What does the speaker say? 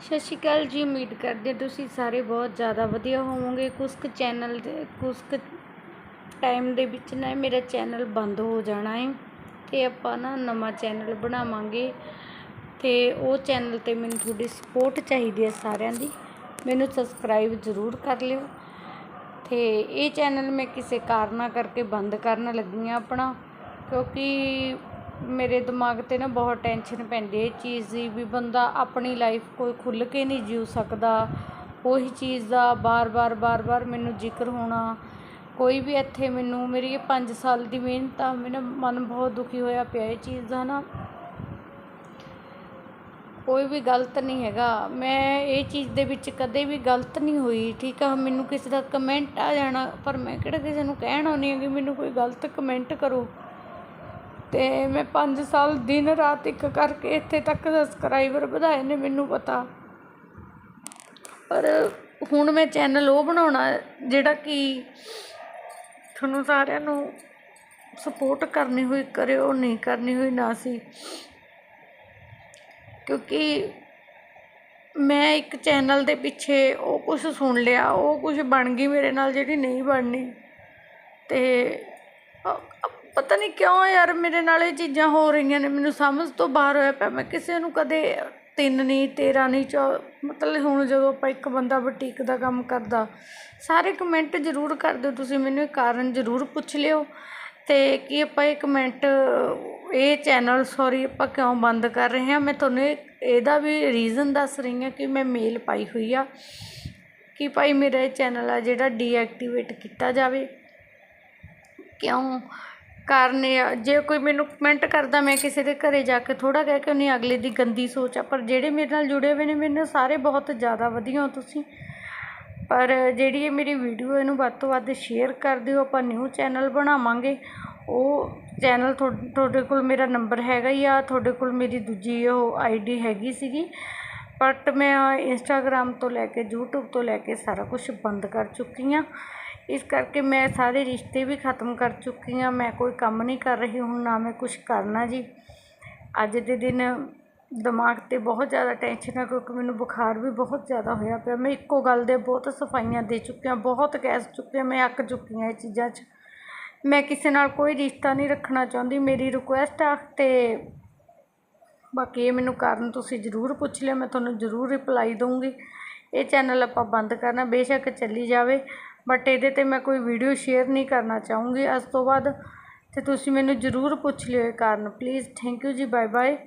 ਸਤਿ ਸ਼੍ਰੀ ਅਕਾਲ ਜੀ, ਉਮੀਦ ਕਰਦੇ ਤੁਸੀਂ ਸਾਰੇ ਬਹੁਤ ਜ਼ਿਆਦਾ ਵਧੀਆ ਹੋਵੋਗੇ। ਕੁਛ ਕੁ ਚੈਨਲ ਦੇ ਕੁਛ ਕੁ ਟਾਈਮ ਦੇ ਵਿੱਚ ਨਾ ਮੇਰਾ ਚੈਨਲ ਬੰਦ ਹੋ ਜਾਣਾ ਹੈ ਅਤੇ ਆਪਾਂ ਨਾ ਨਵਾਂ ਚੈਨਲ ਬਣਾਵਾਂਗੇ ਅਤੇ ਉਹ ਚੈਨਲ 'ਤੇ ਮੈਨੂੰ ਤੁਹਾਡੀ ਸਪੋਰਟ ਚਾਹੀਦੀ ਹੈ ਸਾਰਿਆਂ ਦੀ। ਮੈਨੂੰ ਸਬਸਕ੍ਰਾਈਬ ਜ਼ਰੂਰ ਕਰ ਲਿਓ ਅਤੇ ਇਹ ਚੈਨਲ ਮੈਂ ਕਿਸੇ ਕਾਰਨਾਂ ਕਰਕੇ ਬੰਦ ਕਰਨ ਲੱਗੀ ਹਾਂ ਆਪਣਾ, ਕਿਉਂਕਿ ਮੇਰੇ ਦਿਮਾਗ 'ਤੇ ਨਾ ਬਹੁਤ ਟੈਨਸ਼ਨ ਪੈਂਦੀ ਹੈ। ਇਹ ਚੀਜ਼ ਦੀ ਵੀ ਬੰਦਾ ਆਪਣੀ ਲਾਈਫ ਕੋਈ ਖੁੱਲ੍ਹ ਕੇ ਨਹੀਂ ਜਿਊ ਸਕਦਾ। ਉਹੀ ਚੀਜ਼ ਦਾ ਵਾਰ ਵਾਰ ਵਾਰ ਵਾਰ ਮੈਨੂੰ ਜ਼ਿਕਰ ਹੋਣਾ। ਕੋਈ ਵੀ ਇੱਥੇ ਮੈਨੂੰ, ਮੇਰੀ ਇਹ ਪੰਜ ਸਾਲ ਦੀ ਮਿਹਨਤ ਆ, ਮੇਰਾ ਮਨ ਬਹੁਤ ਦੁਖੀ ਹੋਇਆ ਪਿਆ ਇਹ ਚੀਜ਼ ਦਾ ਨਾ। ਕੋਈ ਵੀ ਗਲਤ ਨਹੀਂ ਹੈਗਾ। ਮੈਂ ਇਹ ਚੀਜ਼ ਦੇ ਵਿੱਚ ਕਦੇ ਵੀ ਗਲਤ ਨਹੀਂ ਹੋਈ, ਠੀਕ ਆ? ਮੈਨੂੰ ਕਿਸੇ ਦਾ ਕਮੈਂਟ ਆ ਜਾਣਾ, ਪਰ ਮੈਂ ਕਿਹੜਾ ਕਿਸੇ ਨੂੰ ਕਹਿਣ ਆਉਂਦੀ ਹਾਂ ਕਿ ਮੈਨੂੰ ਕੋਈ ਗਲਤ ਕਮੈਂਟ ਕਰੋ। ਅਤੇ ਮੈਂ ਪੰਜ ਸਾਲ ਦਿਨ ਰਾਤ ਇੱਕ ਕਰਕੇ ਇੱਥੇ ਤੱਕ ਸਬਸਕ੍ਰਾਈਬਰ ਵਧਾਏ ਨੇ, ਮੈਨੂੰ ਪਤਾ। ਪਰ ਹੁਣ ਮੈਂ ਚੈਨਲ ਉਹ ਬਣਾਉਣਾ ਜਿਹੜਾ ਕਿ ਤੁਹਾਨੂੰ ਸਾਰਿਆਂ ਨੂੰ ਸਪੋਰਟ ਕਰਨੀ ਹੋਈ ਕਰਿਓ, ਨਹੀਂ ਕਰਨੀ ਹੋਈ ਨਾ ਸੀ। ਕਿਉਂਕਿ ਮੈਂ ਇੱਕ ਚੈਨਲ ਦੇ ਪਿੱਛੇ ਉਹ ਕੁਝ ਸੁਣ ਲਿਆ, ਉਹ ਕੁਝ ਬਣ ਗਈ ਮੇਰੇ ਨਾਲ ਜਿਹੜੀ ਨਹੀਂ ਬਣਨੀ। ਅਤੇ ਪਤਾ ਨਹੀਂ ਕਿਉਂ ਯਾਰ, ਮੇਰੇ ਨਾਲ ਇਹ ਚੀਜ਼ਾਂ ਹੋ ਰਹੀਆਂ ਨੇ। ਮੈਨੂੰ ਸਮਝ ਤੋਂ ਬਾਹਰ ਹੋਇਆ ਪਿਆ। ਮੈਂ ਕਿਸੇ ਨੂੰ ਕਦੇ ਤਿੰਨ ਨਹੀਂ, ਤੇਰਾ ਨਹੀਂ, ਚੌ, ਮਤਲਬ ਹੁਣ ਜਦੋਂ ਆਪਾਂ ਇੱਕ ਬੰਦਾ ਬੁਟੀਕ ਦਾ ਕੰਮ ਕਰਦਾ, ਸਾਰੇ ਕਮੈਂਟ ਜ਼ਰੂਰ ਕਰ ਦਿਓ। ਤੁਸੀਂ ਮੈਨੂੰ ਇਹ ਕਾਰਨ ਜ਼ਰੂਰ ਪੁੱਛ ਲਿਓ। ਅਤੇ ਕੀ ਆਪਾਂ ਇਹ ਕਮੈਂਟ ਇਹ ਚੈਨਲ ਸੌਰੀ ਆਪਾਂ ਕਿਉਂ ਬੰਦ ਕਰ ਰਹੇ ਹਾਂ? ਮੈਂ ਤੁਹਾਨੂੰ ਇਹ, ਇਹਦਾ ਵੀ ਰੀਜ਼ਨ ਦੱਸ ਰਹੀ ਹਾਂ ਕਿ ਮੈਂ ਮੇਲ ਪਾਈ ਹੋਈ ਆ ਕਿ ਭਾਈ ਮੇਰਾ ਇਹ ਚੈਨਲ ਆ ਜਿਹੜਾ ਡੀਐਕਟੀਵੇਟ ਕੀਤਾ ਜਾਵੇ। ਕਿਉਂ? ਕਾਰਨ ਇਹ ਆ, ਜੇ ਕੋਈ ਮੈਨੂੰ ਕਮੈਂਟ ਕਰਦਾ, ਮੈਂ ਕਿਸੇ ਦੇ ਘਰ ਜਾ ਕੇ ਥੋੜ੍ਹਾ ਕਹਿ ਕੇ ਉਹਨੇ ਅਗਲੇ ਦੀ ਗੰਦੀ ਸੋਚ ਆ, ਪਰ ਜਿਹੜੇ ਮੇਰੇ ਨਾਲ ਜੁੜੇ ਹੋਏ ਨੇ, ਮੈਨੂੰ ਸਾਰੇ ਬਹੁਤ ਜ਼ਿਆਦਾ ਵਧੀਆ ਹੋ ਤੁਸੀਂ। ਪਰ ਜਿਹੜੀ ਇਹ ਮੇਰੀ ਵੀਡੀਓ ਇਹਨੂੰ ਵੱਧ ਤੋਂ ਵੱਧ ਸ਼ੇਅਰ ਕਰ ਦਿਓ, ਆਪਾਂ ਨਿਊ ਚੈਨਲ ਬਣਾਵਾਂਗੇ। ਉਹ ਚੈਨਲ ਤੁਹਾਡੇ ਕੋਲ ਮੇਰਾ ਨੰਬਰ ਹੈਗਾ ਹੀ ਆ, ਤੁਹਾਡੇ ਕੋਲ ਮੇਰੀ ਦੂਜੀ ਉਹ ਆਈਡੀ ਹੈਗੀ ਸੀਗੀ। ਬਟ ਮੈਂ ਇੰਸਟਾਗ੍ਰਾਮ ਤੋਂ ਲੈ ਕੇ ਯੂਟਿਊਬ ਤੋਂ ਲੈ ਕੇ ਸਾਰਾ ਕੁਝ ਬੰਦ ਕਰ ਚੁੱਕੀ ਹਾਂ ਇਸ ਕਰਕੇ ਮੈਂ ਸਾਰੇ ਰਿਸ਼ਤੇ ਵੀ ਖਤਮ ਕਰ ਚੁੱਕੀ ਹਾਂ। ਮੈਂ ਕੋਈ ਕੰਮ ਨਹੀਂ ਕਰ ਰਹੀ ਹੁਣ, ਨਾ ਮੈਂ ਕੁਛ ਕਰਨਾ ਜੀ। ਅੱਜ ਦੇ ਦਿਨ ਦਿਮਾਗ 'ਤੇ ਬਹੁਤ ਜ਼ਿਆਦਾ ਟੈਨਸ਼ਨ ਹੈ ਕਿਉਂਕਿ ਮੈਨੂੰ ਬੁਖਾਰ ਵੀ ਬਹੁਤ ਜ਼ਿਆਦਾ ਹੋਇਆ ਪਿਆ। ਮੈਂ ਇੱਕੋ ਗੱਲ ਦੇ ਬਹੁਤ ਸਫਾਈਆਂ ਦੇ ਚੁੱਕੀ ਹਾਂ, ਬਹੁਤ ਕਹਿ ਚੁੱਕੀ ਹਾਂ, ਮੈਂ ਅੱਕ ਚੁੱਕੀ ਹਾਂ ਇਹ ਚੀਜ਼ਾਂ 'ਚ। ਮੈਂ ਕਿਸੇ ਨਾਲ ਕੋਈ ਰਿਸ਼ਤਾ ਨਹੀਂ ਰੱਖਣਾ ਚਾਹੁੰਦੀ, ਮੇਰੀ ਰਿਕੁਐਸਟ ਆ ਅਤੇ ਬਾਕੀ ਇਹ ਮੈਨੂੰ ਕਾਰਨ ਤੁਸੀਂ ਜ਼ਰੂਰ ਪੁੱਛ ਲਿਓ, ਮੈਂ ਤੁਹਾਨੂੰ ਜ਼ਰੂਰ ਰਿਪਲਾਈ ਦਊਂਗੀ। ਇਹ ਚੈਨਲ ਆਪਾਂ ਬੰਦ ਕਰਨਾ, ਬੇਸ਼ੱਕ ਚੱਲੀ ਜਾਵੇ। ਬਟ ਇਹਦੇ 'ਤੇ ਮੈਂ ਕੋਈ ਵੀਡੀਓ ਸ਼ੇਅਰ ਨਹੀਂ ਕਰਨਾ ਚਾਹੂੰਗੀ। ਅੱਜ ਤੋਂ ਬਾਅਦ ਅਤੇ ਤੁਸੀਂ ਮੈਨੂੰ ਜ਼ਰੂਰ ਪੁੱਛ ਲਿਓ ਇਹ ਕਾਰਨ। Please thank you ji bye bye